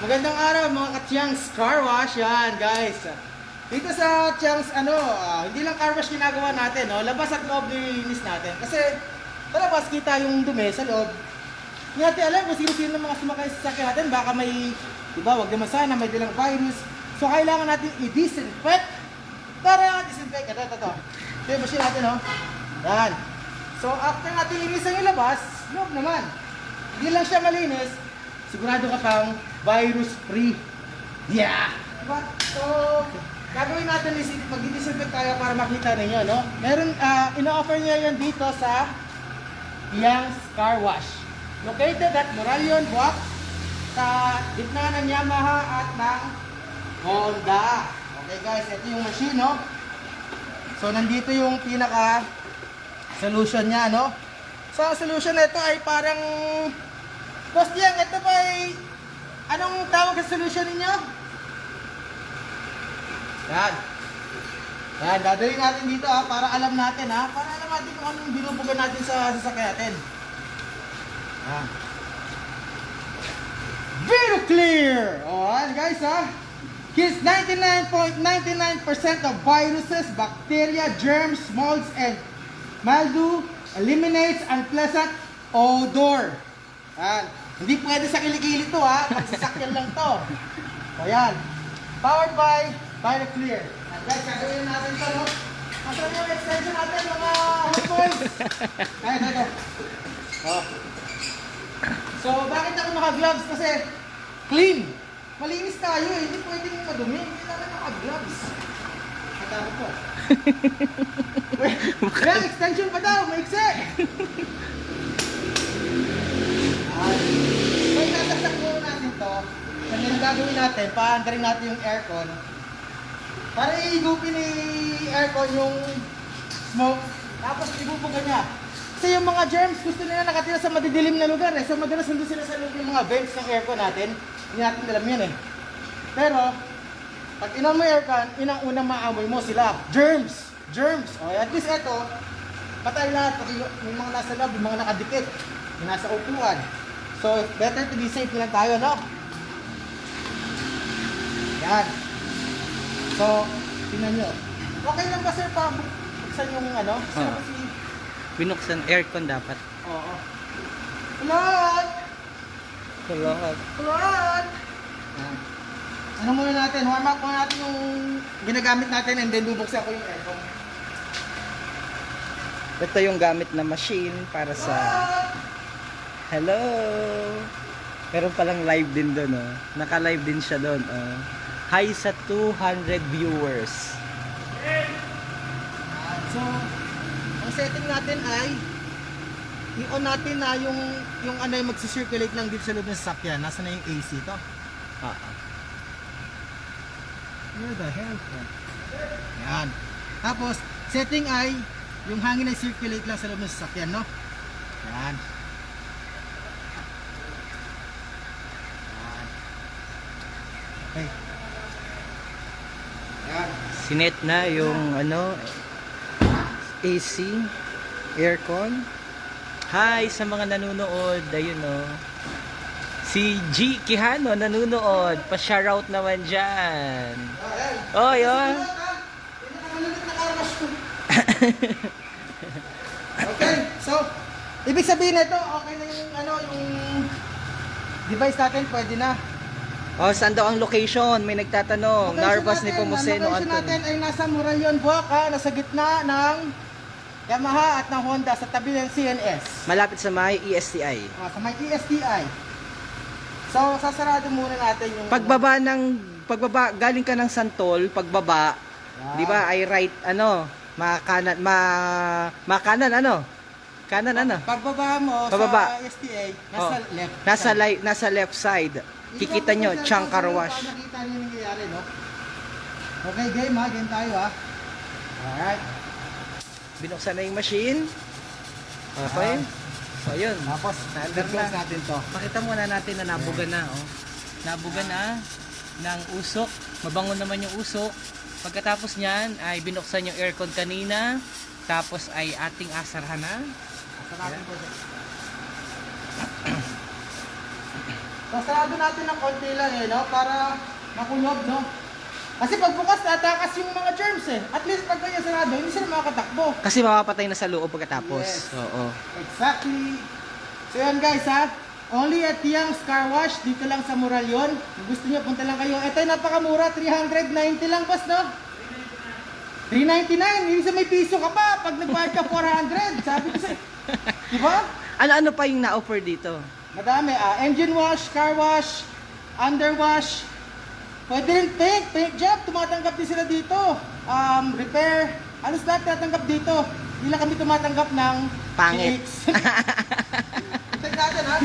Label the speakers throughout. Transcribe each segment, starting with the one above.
Speaker 1: Magandang araw mga ka-Chiang's Car Wash yan guys. Dito sa Chiang's ano, ah, hindi lang car wash ginagawa natin, no? labas at loob nilinis natin. Kasi sa labas kita yung dumi sa loob. Hindi natin alam kung sino-sino ng mga sumakay sa sasakyan natin. Baka may, di ba, wag naman sana, may dilang virus. So kailangan natin i-disinfect. Tara, disinfect. Ito, ito, ito. Ito machine natin, no? Yan. So after natin linisan yung labas, loob naman. Hindi lang siya malinis, sigurado ka pang virus free. Yeah! Diba? So, gagawin natin is mag-disinfect tayo para makita ninyo, no? Meron, ah, ino-offer niya yan dito sa Young's Car Wash. Located at Moralion, Buwak, sa gitna ng Yamaha at ng Honda. Okay guys, ito yung machine, no? So, nandito yung pinaka solution niya, no? So, solution nito ay parang Boss Diang, ito ba ay anong tawag sa solution ninyo? Yan. Yan, dadalhin natin dito ha, para alam natin ha, para alam natin kung anong binubugan natin sa sasakyan natin. Yan. Very clear! O, yan guys ha. Kills 99.99% of viruses, bacteria, germs, molds, and mildew. Eliminates unpleasant odor. Yan. Hindi pwede sa kilikili to ha. Pagsasakyan lang to. O yan. Powered by Clear. Yan guys, gagawin natin to no. Nasaan yung extension natin mga homeboys? Ayan, ito. Oh. So, bakit ako naka-gloves? Kasi clean. Malinis tayo eh. Hindi pwedeng madumi. Hindi naman naka-gloves. Natakot ko. Kaya extension pa daw, maiksi. So, itataktak muna natin to. Kasi yung gagawin natin, paandarin natin yung aircon. Para iigupin ni aircon yung smoke. Tapos ibubuga niya. Kasi yung mga germs, gusto nila nakatira sa madidilim na lugar eh. So madalas nandun sila sa loob yung mga vents ng aircon natin. Hindi natin alam yun eh. Pero, pag inan mo aircon, inang unang maamoy mo sila. Germs! Germs! O, at least ito, patay lahat. Pati yung mga nasa loob, yung mga nakadikit. Yung nasa upuan. So, better to be safe lang tayo, no? Yan. So, tingnan nyo. Okay lang ba sir pa buksan yung ano? Sir,
Speaker 2: Oo.
Speaker 1: kasi,
Speaker 2: Binuksan aircon dapat.
Speaker 1: oo. Kulot!
Speaker 2: Kulot.
Speaker 1: Kulot! Yan. Ano muna natin? Warm up muna natin yung ginagamit natin and then bubuksan ko yung aircon.
Speaker 2: Ito yung gamit na machine para sa...
Speaker 1: Kulot!
Speaker 2: Hello! Meron palang live din doon, oh. Naka-live din siya doon, oh. Hi sa 200 viewers.
Speaker 1: So, ang setting natin ay i-on natin na yung yung ano yung magsi-circulate lang dito sa loob ng sasakyan. Nasa na yung AC to?
Speaker 2: Ah,
Speaker 1: Where the hell? Yan. Tapos, setting ay yung hangin ay circulate lang sa loob ng sasakyan, no? Yan. Okay.
Speaker 2: Sinet na yung ano AC aircon. Hi sa mga nanonood, ayun oh. Si G Quijano nanonood, pa-shoutout naman diyan. Oh, yun.
Speaker 1: okay, so, ibig sabihin nito, okay na yung, ano, yung device natin, pwede na.
Speaker 2: Oh, saan daw ang location? May nagtatanong.
Speaker 1: Location
Speaker 2: Narvas ni Pomuceno
Speaker 1: ang location
Speaker 2: Anton.
Speaker 1: natin ay nasa Muralion, Buaca, nasa gitna ng Yamaha at ng Honda sa tabi ng CNS.
Speaker 2: Malapit sa may ESTI.
Speaker 1: Ah, sa may ESTI. So, sasarado muna natin yung...
Speaker 2: Pagbaba ng pagbaba galing ka ng Santol, pagbaba,
Speaker 1: Yan.
Speaker 2: 'di ba? Ay right ano, makanan ma makanan ano? Kanan ano?
Speaker 1: Pagbaba mo
Speaker 2: Pababa.
Speaker 1: sa ESTA, nasa
Speaker 2: Oh.
Speaker 1: left.
Speaker 2: Nasa
Speaker 1: side.
Speaker 2: li- nasa left side. Kikita nyo, Chang Car Wash.
Speaker 1: Nakita niyo yung nangyayari, no? Okay, game ha. Game tayo ha. Alright.
Speaker 2: Binuksan na yung machine. Okay. So, yun.
Speaker 1: Tapos,
Speaker 2: Naandar na.
Speaker 1: close natin to.
Speaker 2: Pakita muna natin na nabuga na, oh. Nabuga na ng usok. Mabango naman yung usok. Pagkatapos niyan ay binuksan yung aircon kanina. Tapos ay ating asarhan na.
Speaker 1: Sarado po siya. Natin ng konti lang eh, no? Para makulob, no? Kasi pag bukas, tatakas yung mga germs eh. At least pag ganyan sarado, hindi sila makakatakbo.
Speaker 2: Kasi mapapatay na sa loob pagkatapos.
Speaker 1: Yes.
Speaker 2: Oo.
Speaker 1: Exactly. So yun guys ha, only at Tiang's Car Wash, dito lang sa Moralion. Kung gusto niyo, punta lang kayo. Ito ay napakamura, 390 lang boss, no? 399, hindi sa may piso ka pa pag nagbayad ka 400. Sabi ko sa Di ba?
Speaker 2: Ano-ano pa yung na-offer dito?
Speaker 1: Madami, ah, engine wash, car wash, underwash, pwede rin paint, paint job, tumatanggap din sila dito. Um, repair, alos lahat tinatanggap dito. Hindi lang kami tumatanggap ng
Speaker 2: Pangit.
Speaker 1: Check natin ha.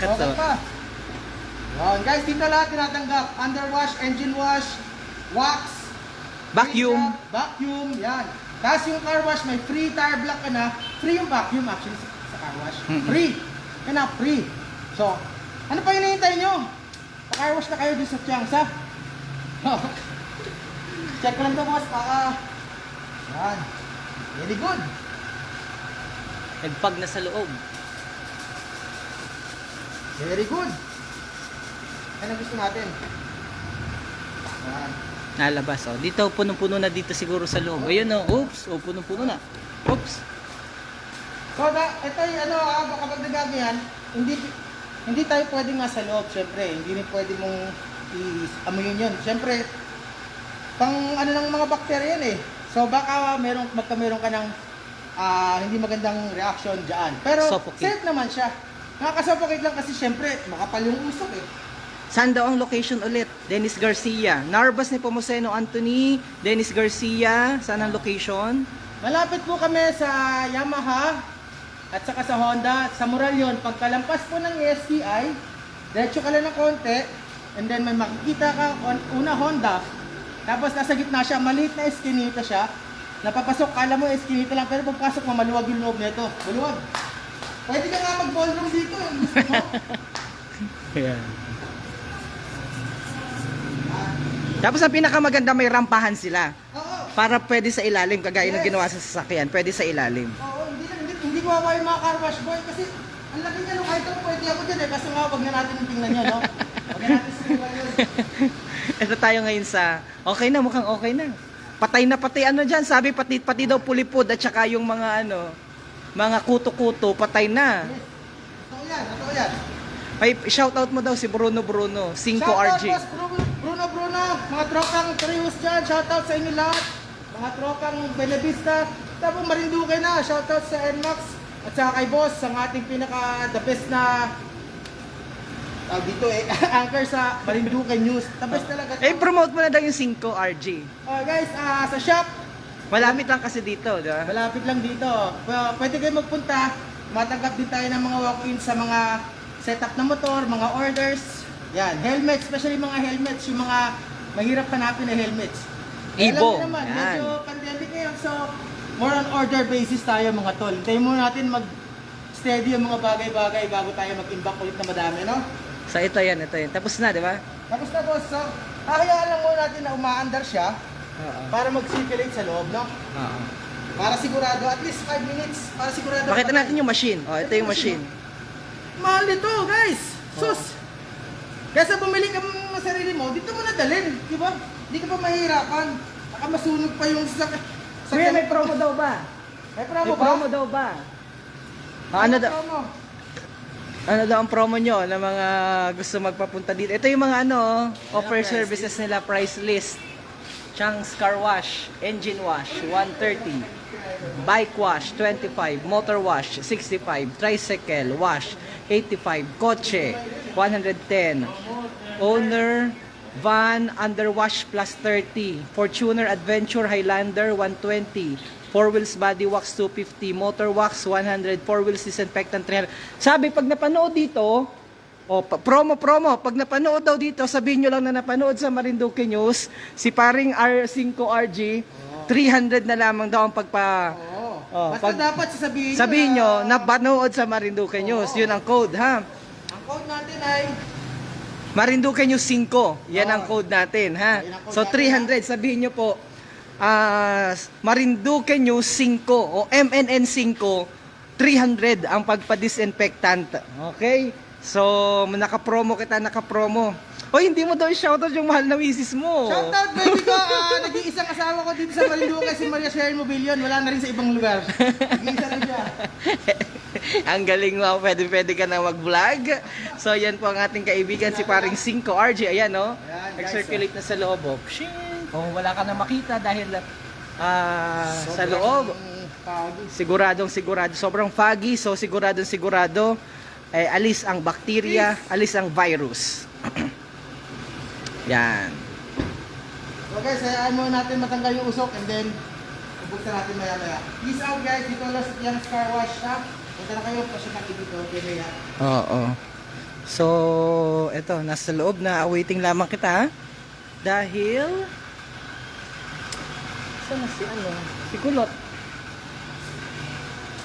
Speaker 2: Kato.
Speaker 1: Okay pa. Yun, guys, dito lahat tinatanggap. Underwash, engine wash, wax,
Speaker 2: Vacuum.
Speaker 1: paint job, vacuum, yan. Tapos yung car wash, may free tire block ka na. Free yung vacuum actually sa, sa car wash. Free. Yan na, free. So, ano pa hinihintay nyo? Pa-car wash na kayo dun sa Tiangsa. Check ko lang to boss, baka... Yan. Very good.
Speaker 2: Nagpag na sa loob.
Speaker 1: Very good. Ang gusto natin. Yan.
Speaker 2: Nalabas, oh. Dito, punong-puno na dito siguro sa loob. Ayun, oh. Oops. Oh, punong-puno na. Oops.
Speaker 1: So, da, ito yung ano, ah, kapag nagaganyan, hindi hindi tayo pwedeng nasa loob, syempre. Hindi rin pwede mong i-amuyin yun. Syempre, pang ano ng mga bakterya yan eh. So, baka meron, magka meron ka ng ah, hindi magandang reaction dyan. Pero,
Speaker 2: Suffocate.
Speaker 1: safe naman siya. Nakakasuffocate lang kasi syempre, makapal yung usok eh.
Speaker 2: Saan daw ang location ulit? Dennis Garcia. Narbas ni Pomoseno Anthony. Dennis Garcia. Saan ang location?
Speaker 1: Malapit po kami sa Yamaha at saka sa Honda. Sa Moralion, pagkalampas po ng STI, diretso ka lang ng konti, and then may makikita ka, on- una Honda, tapos nasa gitna siya, maliit na eskinita siya, napapasok, kala mo eskinita lang, pero pagpasok mo, maluwag yung loob nito. Maluwag. Pwede ka nga mag-ballroom dito, yung gusto mo.
Speaker 2: Ayan. Tapos ang pinakamaganda may rampahan sila.
Speaker 1: Oo.
Speaker 2: Para pwede sa ilalim, kagaya ng
Speaker 1: Yes.
Speaker 2: ginawa sa sasakyan, pwede sa ilalim.
Speaker 1: Oo, hindi, hindi, hindi kawawa yung mga car wash boy kasi ang laki niya no, kahit ako pwede ako dyan eh, kaso nga wag na natin tingnan yun, no? Wag na natin simulan yun.
Speaker 2: Ito tayo ngayon sa, okay na, mukhang okay na. Patay na patay, ano dyan, sabi pati, pati daw pulipod at saka yung mga ano, mga kuto-kuto, patay na.
Speaker 1: Yes. Totoo yan, totoo yan.
Speaker 2: May shoutout mo daw si Bruno Bruno, 5
Speaker 1: Shoutout,
Speaker 2: RG.
Speaker 1: boss Bruno, Bruno, Bruno, mga tropang Trius dyan, shoutout sa inyo lahat. Mga tropang Benavista, tapos Marinduque na, shoutout sa NMAX. At saka kay boss, ang ating pinaka the best na tawag dito eh, anchor sa Marinduque News. The best talaga.
Speaker 2: Eh, promote mo na daw yung 5 RG.
Speaker 1: Oh, guys, ah, sa shop,
Speaker 2: Malapit lang kasi dito, di ba?
Speaker 1: Malapit lang dito. P- Pwede kayo magpunta. Matanggap din tayo ng mga walk-ins sa mga setup ng motor, mga orders. Yan, helmets, especially mga helmets, yung mga mahirap hanapin na helmets. Eh,
Speaker 2: Ibo.
Speaker 1: Alam naman,
Speaker 2: Yan.
Speaker 1: medyo pandemic ngayon, so more on order basis tayo mga tol. Hintayin muna natin mag steady yung mga bagay-bagay bago tayo mag-imbak ulit na madami, no?
Speaker 2: Sa ito yan, ito yan. Tapos na, di ba?
Speaker 1: Tapos na boss, so hahayaan lang muna natin na umaandar siya
Speaker 2: Oo.
Speaker 1: para mag-circulate sa loob, no?
Speaker 2: Oo.
Speaker 1: Para sigurado, at least 5 minutes, para sigurado.
Speaker 2: Pakita natin yung machine. Oh, ito yung machine.
Speaker 1: Mahal nito, guys. Sus. Kesa bumili ka ng sarili mo, dito mo na dalhin, di ba? Hindi ka pa mahirapan. Baka masunog pa yung sa sa
Speaker 2: Kuya, may promo daw ba?
Speaker 1: May promo
Speaker 2: May
Speaker 1: ba?
Speaker 2: promo daw ba? Ano
Speaker 1: May
Speaker 2: daw?
Speaker 1: promo?
Speaker 2: Ano daw ang promo nyo na mga gusto magpapunta dito? Ito yung mga ano, offer
Speaker 1: price
Speaker 2: services nila, price list. Chang's Car Wash, Engine Wash, 130. Bike Wash, 25. Motor Wash, 65. Tricycle Wash, 85. Kotse, 110. Owner, Van, Underwash plus 30. Fortuner Adventure Highlander, 120. Four wheels body wax 250, motor wax 100, four wheels disinfectant 300. Sabi pag napanood dito, o pa- promo promo, pag napanood daw dito, sabihin nyo lang na napanood sa Marinduque News, si paring R5RG, 300 na lamang daw ang pagpa
Speaker 1: Oo.
Speaker 2: Oh,
Speaker 1: Basta
Speaker 2: pag-
Speaker 1: dapat sasabihin
Speaker 2: Sabihin
Speaker 1: nyo
Speaker 2: nyo, napanood sa Marinduque News.
Speaker 1: Oo.
Speaker 2: Yun ang code, ha?
Speaker 1: Ang code natin ay
Speaker 2: Marinduque News 5. Yan
Speaker 1: Oo.
Speaker 2: ang code natin, ha?
Speaker 1: Code
Speaker 2: So,
Speaker 1: natin,
Speaker 2: 300. Sabihin nyo po, ah, Marinduque News 5 o MNN 5, 300 ang pagpa-disinfectant. Okay? So, naka-promo kita, naka-promo. Hoy, hindi mo daw i-shoutout yung mahal na misis mo.
Speaker 1: Shoutout baby ko! Ah, nag-iisang asawa ko dito sa Marinduque, si Maria Sharon Mobilion. Wala na rin sa ibang lugar. Nag-iisa rin siya.
Speaker 2: Ang galing mo, pwede pwede ka na mag-vlog. So, yan po ang ating kaibigan, si paring 5 RJ. Ayan, no?
Speaker 1: Ayan, guys,
Speaker 2: Nag-circulate na sa loob. Oh, oh wala ka na makita dahil ah, sa loob. Siguradong sigurado. Sobrang foggy, so siguradong sigurado. Eh, alis ang bakterya, alis ang virus. yan.
Speaker 1: So guys, hayaan mo natin matanggal yung usok and then bubuksan natin maya maya. Peace out guys, dito lang sa Tiang's Car Wash ha. Punta na kayo, pasyon natin dito. Okay na yan.
Speaker 2: Oo. So, eto, nasa loob na awaiting lamang kita. Dahil Saan na si ano? Si Kulot.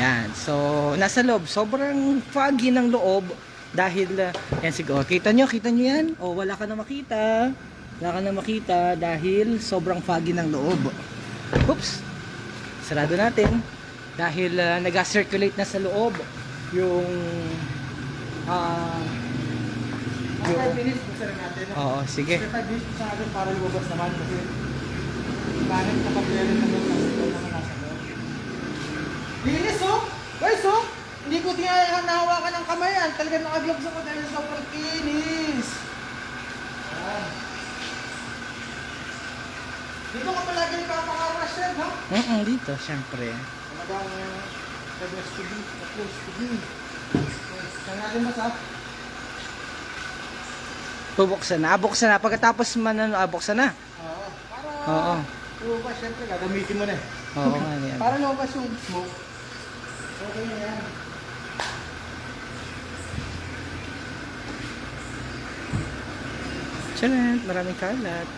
Speaker 2: Yan. So, nasa loob. Sobrang foggy ng loob dahil uh, yan siguro. Kita nyo, kita nyo yan? O, wala ka na makita. Wala ka na makita dahil sobrang foggy ng loob. Oops. Sarado natin. Dahil uh, nag-circulate na sa loob yung ah
Speaker 1: After 5 minutes, buksan na natin.
Speaker 2: Oo, sige.
Speaker 1: After 5 minutes, buksan natin para lumabas naman kasi bakit kapag meron naman naman nasa loob. Linis oh! Guys oh! Hindi ko tinayang nahawakan ng kamay yan. Talagang naka-gloves ako dahil sobrang kinis. Yan. Dito ka palagi nagpapakawash yan, ha?
Speaker 2: Mm dito, syempre.
Speaker 1: Be, close to be. Saan natin ba sa?
Speaker 2: Bubuksan na. Buksan na. Pagkatapos man ano, ah, buksan na.
Speaker 1: Oo. Para
Speaker 2: Oo.
Speaker 1: lumabas, syempre gagamitin mo na eh.
Speaker 2: Oo nga yan.
Speaker 1: Para lumabas yung smoke. Okay na yan.
Speaker 2: Charot, maraming kalat.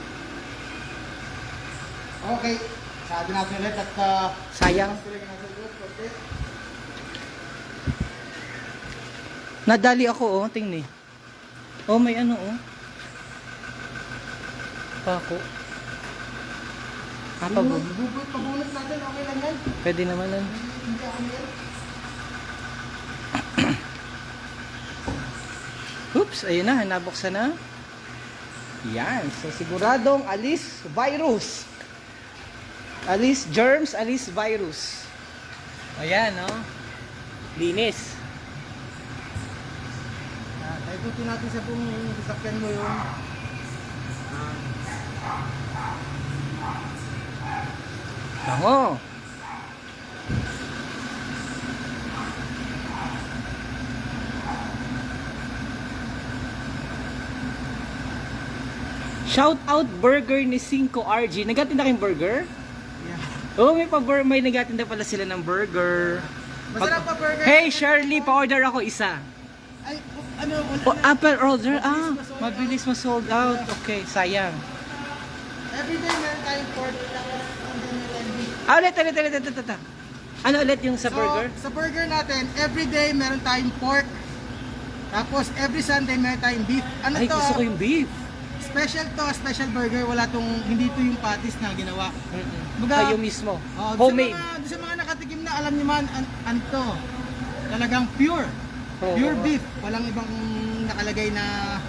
Speaker 1: Okay. Sabi natin ulit at uh,
Speaker 2: Sayang. Nadali ako oh, tingni. Oh, may ano oh. Pako. Ah, pag
Speaker 1: Bunot, bubot, pabunot natin, okay lang yan.
Speaker 2: Pwede naman yan.
Speaker 1: Hindi ako yan.
Speaker 2: Oops, ayun na, nabuksan na. Yan, so siguradong alis virus. Alis germs, alis virus. Ayan, no? Linis.
Speaker 1: Ah, Ikutin natin sa buong sasakyan mo yung
Speaker 2: Bango. Shout out burger ni 5 RG. Nagatinda kayong burger?
Speaker 1: Yeah.
Speaker 2: Oo, may pa may nagatinda pala sila ng burger.
Speaker 1: Masarap pa burger.
Speaker 2: Hey Shirley, pa-order ako isa.
Speaker 1: Ay, ano, wala
Speaker 2: Oh, apple order? Ah, mabilis ma-sold out. Okay, sayang.
Speaker 1: Everyday meron tayong beef.
Speaker 2: Ah, ulit, ulit, ulit, ulit, ulit. Ano ulit yung sa
Speaker 1: So,
Speaker 2: burger?
Speaker 1: Sa burger natin, everyday meron tayong pork. Tapos every Sunday meron tayong beef. Ano
Speaker 2: Ay,
Speaker 1: to?
Speaker 2: gusto ko yung beef.
Speaker 1: Special to, special burger. Wala tong, hindi to yung patties na ginawa.
Speaker 2: Mm-mm.
Speaker 1: Baga-
Speaker 2: Kayo mismo.
Speaker 1: Oh,
Speaker 2: Homemade.
Speaker 1: Sa mga, sa mga nakatikim na, alam niyo man, an, ano to? Talagang pure.
Speaker 2: Oo.
Speaker 1: Pure beef. Walang ibang nakalagay na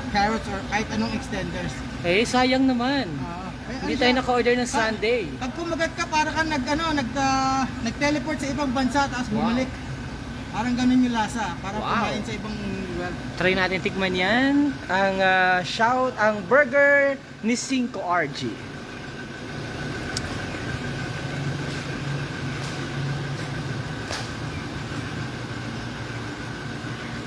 Speaker 1: carrots or kahit anong extenders.
Speaker 2: Eh, sayang naman.
Speaker 1: Ah, eh,
Speaker 2: Hindi
Speaker 1: ano
Speaker 2: tayo
Speaker 1: siya?
Speaker 2: naka-order ng Sunday.
Speaker 1: Pag kumagat ka, para kang nag, ano, nag, ah, nag-teleport sa ibang bansa, tapos
Speaker 2: Wow.
Speaker 1: bumalik. Parang ganun yung lasa. Para
Speaker 2: Wow.
Speaker 1: kumain sa ibang lugar.
Speaker 2: Try natin tikman yan. Ang ah, shout, ang burger ni 5 RG.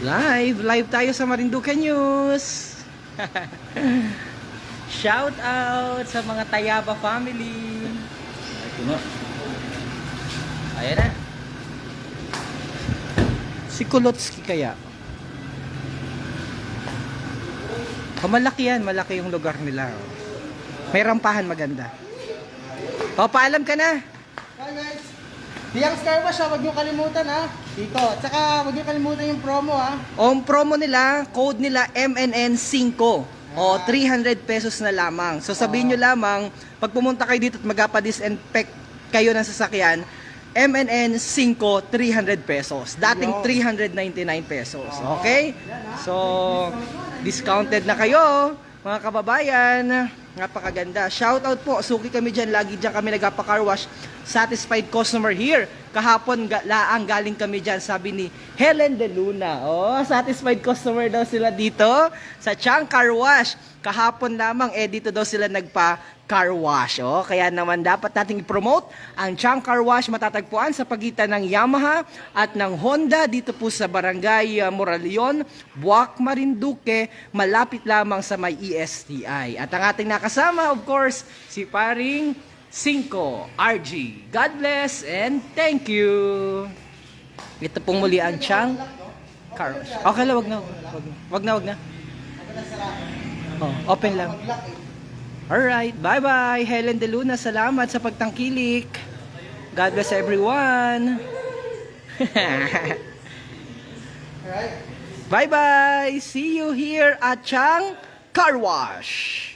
Speaker 2: Live, live tayo sa Marinduque News. Shout out sa mga Tayaba family. Ito na. Ayan na. Si Kulotski kaya. Oh, malaki yan. Malaki yung lugar nila. oh. May rampahan maganda. O, paalam ka na.
Speaker 1: Hi guys! Diyang Star Wash ha, huwag niyo kalimutan ha. Dito. Tsaka huwag niyo kalimutan yung promo ha.
Speaker 2: O, ang promo nila, code nila MNN5. O, 300 pesos na lamang. So, sabihin nyo lamang, pag pumunta kayo dito at magpa-disinfect kayo ng sasakyan, MNN 5, 300 pesos. Dating
Speaker 1: Yun.
Speaker 2: 399 pesos. Okay? So, discounted na kayo, mga kababayan. Napakaganda. Shoutout po. Suki kami dyan. Lagi dyan kami nagpa-car wash. Satisfied customer here. Kahapon ga- laang galing kami dyan. Sabi ni Helen De Luna. Oh, satisfied customer daw sila dito sa Chang Car Wash. Kahapon lamang eh dito daw sila nagpa car wash. Oh, kaya naman dapat nating i-promote ang Chang Car Wash matatagpuan sa pagitan ng Yamaha at ng Honda dito po sa Barangay uh, Moraleon, Buwak, Marinduque, malapit lamang sa may ESTI. At ang ating nakasama, of course, si paring 5 RG. God bless and thank you. Ito pong muli ang Chang Car Wash. Okay lang, wag na. Wag na, wag na. Wag na. Oh, open lang. Alright, bye-bye. Helen De Luna, salamat sa pagtangkilik. God bless everyone. Bye-bye. See you here at Chang Car Wash.